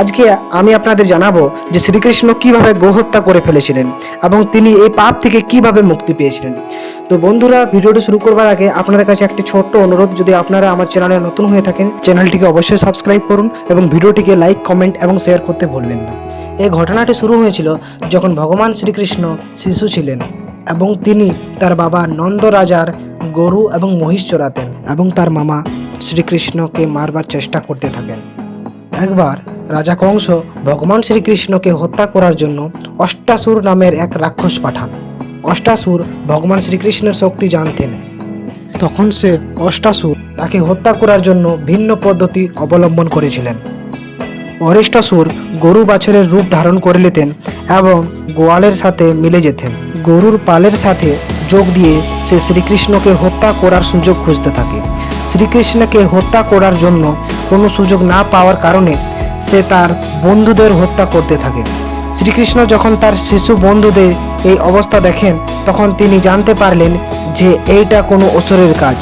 আজকে আমি আপনাদের জানাব যে শ্রীকৃষ্ণ কীভাবে গোহত্যা করে ফেলেছিলেন এবং তিনি এই পাপ থেকে কীভাবে মুক্তি পেয়েছিলেন। তো বন্ধুরা, ভিডিওটি শুরু করবার আগে আপনাদের কাছে একটি ছোট্ট অনুরোধ। যদি আপনারা আমার চ্যানেলে নতুন হয়ে থাকেন, চ্যানেলটিকে অবশ্যই সাবস্ক্রাইব করুন এবং ভিডিওটিকে লাইক, কমেন্ট এবং শেয়ার করতে ভুলবেন না। এই ঘটনাটি শুরু হয়েছিল যখন ভগবান শ্রীকৃষ্ণ শিশু ছিলেন এবং তিনি তার বাবা নন্দ রাজার গরু এবং মহিষ চড়াতেন এবং তার মামা শ্রীকৃষ্ণকে মারবার চেষ্টা করতে থাকেন। একবার রাজা কংস ভগবান শ্রীকৃষ্ণকে হত্যা করার জন্য অষ্টাসুর নামের এক রাক্ষস পাঠান। অষ্টাসুর ভগবান শ্রীকৃষ্ণের শক্তি জানতেন। তখন সে অষ্টাসুর তাকে হত্যা করার জন্য ভিন্ন পদ্ধতি অবলম্বন করেছিলেন। অরিষ্টাসুর গরু বাছরের রূপ ধারণ করে নিতেন এবং গোয়ালের সাথে মিলে যেতেন। গরুর পালের সাথে যোগ দিয়ে সে শ্রীকৃষ্ণকে হত্যা করার সুযোগ খুঁজতে থাকে। শ্রীকৃষ্ণকে হত্যা করার জন্য কোনো সুযোগ না পাওয়ার কারণে সে তার বন্ধুদের হত্যা করতে থাকে। শ্রীকৃষ্ণ যখন তার শিশু বন্ধুদের এই অবস্থা দেখেন, তখন তিনি জানতে পারলেন যে এইটা কোনো অসুরের কাজ।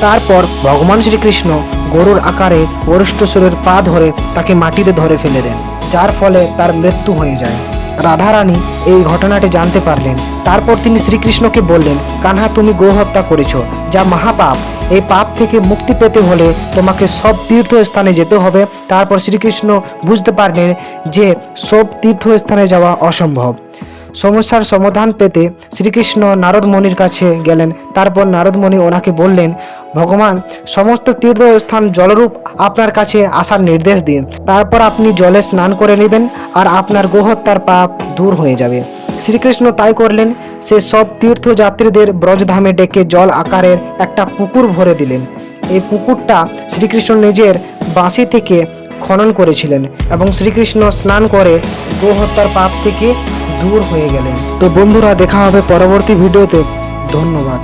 তারপর ভগবান শ্রীকৃষ্ণ গরুর আকারে অরিষ্টসুরের পা ধরে তাকে মাটিতে ধরে ফেলে দেন, যার ফলে তার মৃত্যু হয়ে যায়। রাধারানী এই ঘটনাটি জানতে পারলেন। তারপর তিনি শ্রীকৃষ্ণকে বললেন, কানহা, তুমি গো হত্যা করেছ, যা মহাপাপ। এই পাপ থেকে মুক্তি পেতে হলে তোমাকে সব তীর্থস্থানে যেতে হবে। তারপর শ্রীকৃষ্ণ বুঝতে পারলেন যে সব তীর্থস্থানে যাওয়া অসম্ভব। সমস্যার সমাধান পেতে শ্রীকৃষ্ণ নারদমণির কাছে গেলেন। তারপর নারদমণি ওনাকে বললেন, ভগবান, সমস্ত তীর্থস্থান জলরূপ আপনার কাছে আসার নির্দেশ দিন। তারপর আপনি জলে স্নান করে নেবেন আর আপনার গোহত্যার পাপ দূর হয়ে যাবে। শ্রীকৃষ্ণ তাই করলেন। সে সব তীর্থযাত্রীদের ব্রজধামে ডেকে জল আকারের একটা পুকুর ভরে দিলেন। এই পুকুরটা শ্রীকৃষ্ণ নিজের বাঁশি থেকে খনন করেছিলেন এবং শ্রীকৃষ্ণ স্নান করে গোহত্যার পাপ থেকে দূর হয়ে গেলেন। তো বন্ধুরা দেখা হবে পরবর্তী ভিডিওতে। ধন্যবাদ।